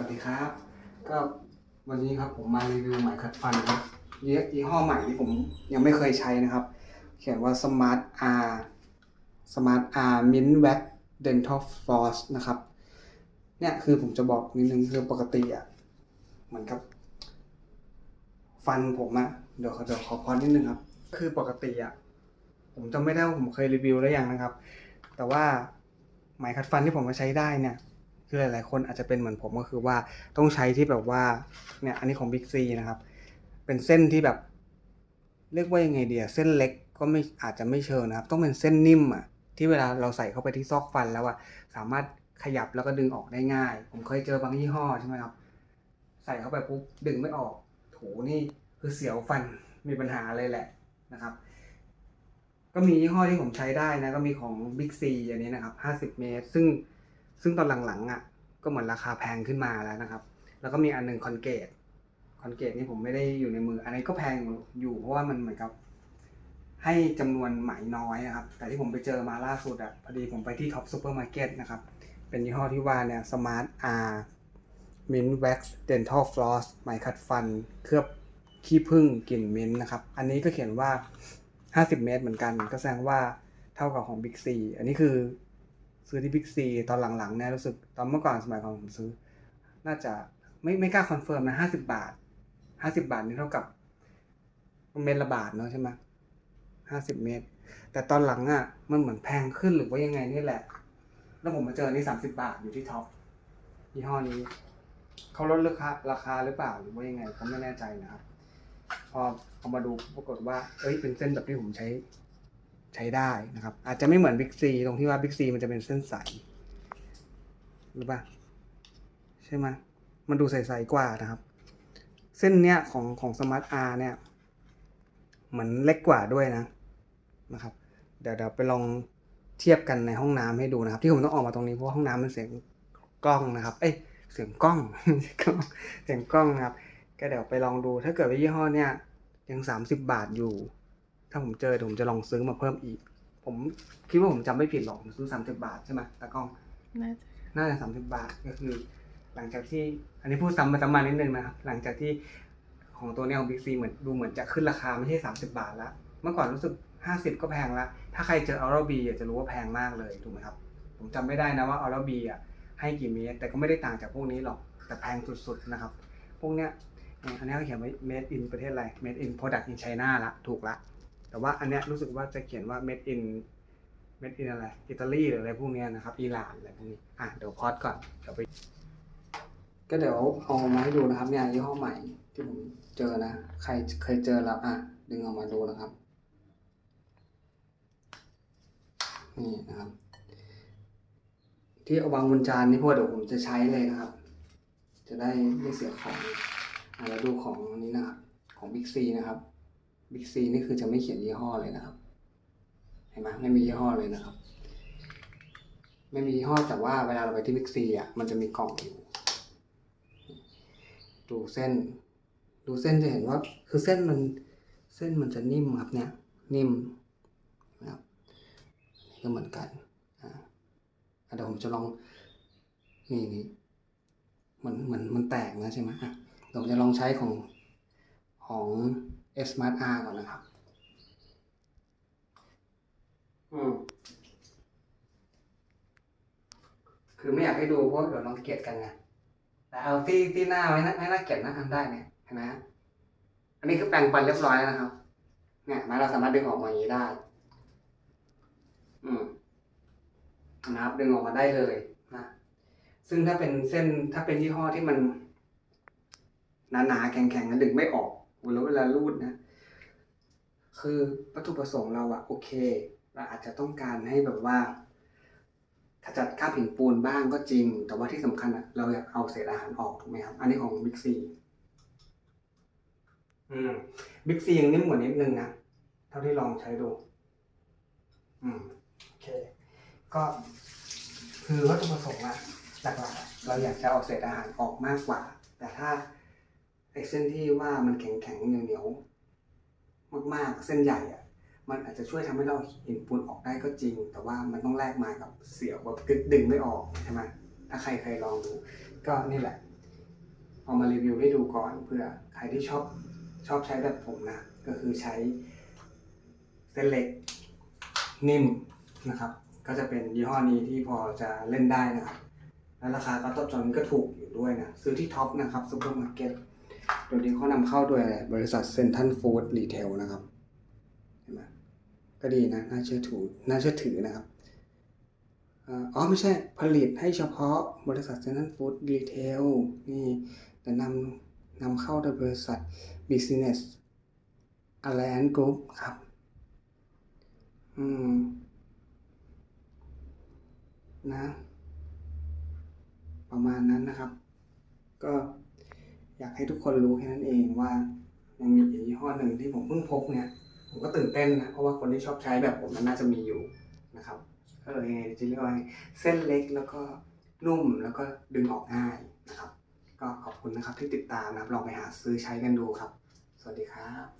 วัสดีครับ ก็วันนี้ครับผมมารีวิวไหมขัดฟันครับยี่ยี่ห้อใหม่ที่ผมยังไม่เคยใช้นะครับ เขียนว่า Smart R Smart R Mint Wax Dental Floss นะครับ เนี่ยคือผมจะบอกนิดนึงคือปกติอะเหมือนกับ ฟันผมอะเดี๋ยวเดี๋ยวขอพอนิดนึงครับ คือปกติอะผมจำไม่ได้ว่าผมเคยรีวิวแล้วยังนะครับ แต่ว่าไหมขัดฟันที่ผมมาใช้ได้เนี่ย คือหลายๆคนอาจจะเป็นเหมือนผมก็คือว่าต้องใช้ที่แบบว่าเนี่ยอันนี้ของ Big C นะครับ เป็นเส้นที่แบบ เรียกว่ายังไงเดียเส้นเล็กก็ไม่อาจจะไม่เชิงนะครับ ต้องเป็นเส้นนิ่มอะที่เวลาเราใส่เข้าไปที่ซอกฟันแล้วอะสามารถขยับแล้วก็ดึงออกได้ง่าย ผมเคยเจอบางยี่ห้อใช่ไหมครับ ใส่เข้าไปปุ๊บดึงไม่ออกโถนี่คือเสียวฟันมีปัญหาเลยแหละนะครับ ก็มียี่ห้อที่ผมใช้ได้นะ ก็มีของ Big C อันนี้นะครับ 50 เมตร ซึ่ง ซึ่งตอนหลังๆอะก็เหมือนราคาแพงขึ้นมาแล้วนะครับ แล้วก็มีอันหนึ่งคอนเกตคอนเกตนี่ผมไม่ได้อยู่ในมือ อันนี้ก็แพงอยู่เพราะว่ามันเหมือนกับ ให้จำนวนไหมน้อยนะครับ แต่ที่ผมไปเจอมาล่าสุดอะพอดีผมไปที่ท็อปซูเปอร์มาร์เก็ตนะครับ เป็นยี่ห้อที่ว่าเนี่ย Smart R Mint Wax Dental Floss ไหมขัดฟัน เคลือบขี้ผึ้งกลิ่นมิ้นท์นะครับ อันนี้ก็เขียนว่า 50 เมตรเหมือนกัน ก็แสดงว่าเท่ากับของ Big C อันนี้คือ ซื้อที่ Big C ตอนหลังๆเนี่ยรู้สึกตอนเมื่อก่อนสมัยก่อนผมซื้อ น่าจะไม่ไม่กล้าคอนเฟิร์มนะ50บาท50บาทนี่เท่ากับเมตรละบาทเนาะใช่ไหม50เมตร แต่ตอนหลังอะมันเหมือนแพงขึ้นหรือว่ายังไงนี่แหละ แล้วผมมาเจออนนี่30บาทอยู่ที่ท็อปยี่ห้อนี้เขาลดราคาราคาหรือเปล่าหรือว่ายังไงผมไม่แน่ใจนะครับ พอเอามาดูปรากฏว่า เอ้ยเป็นเส้นแบบที่ผมใช้ ใช้ได้นะครับ อาจจะไม่เหมือนบิ๊กซีตรงที่ว่าบิ๊กซีมันจะเป็นเส้นใสหรือเปล่าใช่ไหมมันดูใสๆกว่านะครับ เส้นเนี้ยของของสมาร์ทอาร์เนี่ย เหมือนเล็กกว่าด้วยนะนะครับ เดี๋ยวเดี๋ยวไปลองเทียบกันในห้องน้ำให้ดูนะครับ ที่ผมต้องออกมาตรงนี้เพราะห้องน้ำมันเสียงกล้องนะครับ เอ้ยเสียงกล้องเสียงกล้องนะครับ ก็เดี๋ยวไปลองดูถ้าเกิดว่ายี่ห้อเนี่ยยังสามสิบบาทอยู่ ถ้าผมเจอเดี๋ยวผมจะลองซื้อมาเพิ่มอีก ผมคิดว่าผมจำไม่ผิดหรอกผมซื้อสามสิบาทใช่ไหมตากล้อง น่าจะน่าจะสามสิบาทก็คือ หลังจากที่อันนี้พูดซ้ำไปซ้ำมานิดนึงนะครับ หลังจากที่ของตัวเนี้ยของบิ๊กซีเหมือนดูเหมือนจะขึ้นราคาไม่ใช่สามสิบาทละเมื่อก่อนรู้สึกห้าสิบก็แพงละถ้าใครเจอออร์บีจะรู้ว่าแพงมากเลยถูกไหมครับ ผมจำไม่ได้นะว่าออร์บีอะให้กี่เมตร แต่ก็ไม่ได้ต่างจากพวกนี้หรอกแต่แพงสุดๆนะครับ พวกเนี้ยอ่าอันนี้เขาเขียนไว้ made in ประเทศอะไร made in product in China ละถูกละ แต่ว่าอันเนี้ยรู้สึกว่าจะเขียนว่า made in made in อะไรอิตาลีหรืออะไรพวกเนี้ยนะครับอิหร่านอะไรพวกนี้อะเดี๋ยวพอดก่อนเดี๋ยวไป ก็เดี๋ยวเอามาให้ดูนะครับเนี่ยยี่ห้อใหม่ที่ผมเจอนะใครเคยเจอแล้วอะดึงออกมาดูนะครับนี่นะครับ ที่เอาวางบนจานนี่พว่าเดี๋ยวผมจะใช้เลยนะครับ จะได้ไม่เสียของอะเราดูของนี้นะครับของ Big C นะครับ Big C นี่คือจะไม่เขียนยี่ห้อเลยนะครับ เห็นไหมไม่มียี่ห้อเลยนะครับ ไม่มียี่ห้อแต่ว่าเวลาเราไปที่ Big C อะมันจะมีกล่องอยู่ ดูเส้น ดูเส้นจะเห็นว่าคือเส้นมันเส้นมันจะนิ่มครับเนี่ย นิ่มนะครับนี่ก็เหมือนกันอ่าอะเดี๋ยวผมจะลองนี่นี่เหมือนเหมือนมันแตกนะใช่ไหมอะเดี๋ยวผมจะลองใช้ของของ Smart R ก่อนนะครับ อืม คือไม่อยากให้ดูเพราะเดี๋ยวน้องเกลียดกันไง แต่เอาที่ที่หน้าไว้นะไม่น่าเกลียดนะทำได้เนี่ยเห็นไหมฮะอันนี้คือแปรงฟันเรียบร้อยแล้วนะครับ เนี่ยม้เราสามารถดึงออกมาอย่างนี้ได้ อืมนะครับ ดึงออกมาได้เลยนะ ซึ่งถ้าเป็นเส้นถ้าเป็นยี่ห้อที่มันหนาๆแข็งๆนะดึงไม่ออก แล้วเวลารูดนะ คือวัตถุประสงค์เราอะโอเคเราอาจจะต้องการให้แบบว่าขจัดคราบหินปูนบ้างก็จริง แต่ว่าที่สำคัญอะเราอยากเอาเศษอาหารออกถูกไหมครับ อันนี้ของบิ๊กซีอืมบิ๊กซียังนิ่มกว่านิดนึงนะเท่าที่ลองใช้ดู อืมโอเค ก็คือวัตถุประสงค์อะหลักๆเราอยากจะเอาเศษอาหารออกมากกว่า แต่ถ้า เส้นที่ว่ามันแข็งๆเหนียวๆมากๆ เส้นใหญ่อะมันอาจจะช่วยทำให้เราหินปูนออกได้ก็จริง แต่ว่ามันต้องแลกมากับเสียวแบบกึดดึงไม่ออกใช่ไหมถ้าใครเคยลองดู ก็นี่แหละ เอามารีวิวให้ดูก่อนเผื่อใครที่ชอบชอบใช้แบบผมนะ ก็คือใช้เส้นเล็กนิ่มนะครับ ก็จะเป็นยี่ห้อนี้ที่พอจะเล่นได้นะครับ แล้วราคาก็ตอบจนก็ถูกอยู่ด้วยนะ ซื้อที่ท็อปนะครับซูเปอร์มาร์เก็ต โดยที่เขานำเข้าโดยบริษัทเซนทันฟู้ดรีเทลนะครับเห็นไหมก็ดีนะ น่าเชื่อถือน่าเชื่อถือนะครับอ๋อไม่ใช่ผลิตให้เฉพาะบริษัทเซนทันฟู้ดรีเทลนี่แต่นำนำเข้าโดยบริษัท Business Alliance Group ครับ อืม นะ ประมาณนั้นนะครับ ก็ อยากให้ทุกคนรู้แค่นั้นเองว่ายังมีอีกยี่ห้อหนึ่งที่ผมเพิ่งพบเนี่ย ผมก็ตื่นเต้นนะเพราะว่าคนที่ชอบใช้แบบผมมันน่าจะมีอยู่นะครับเออยังไงจะเรียกว่าเส้นเล็กแล้วก็นุ่มแล้วก็ดึงออกง่ายนะครับ ก็ขอบคุณนะครับที่ติดตามนะครับลองไปหาซื้อใช้กันดูครับ สวัสดีครับ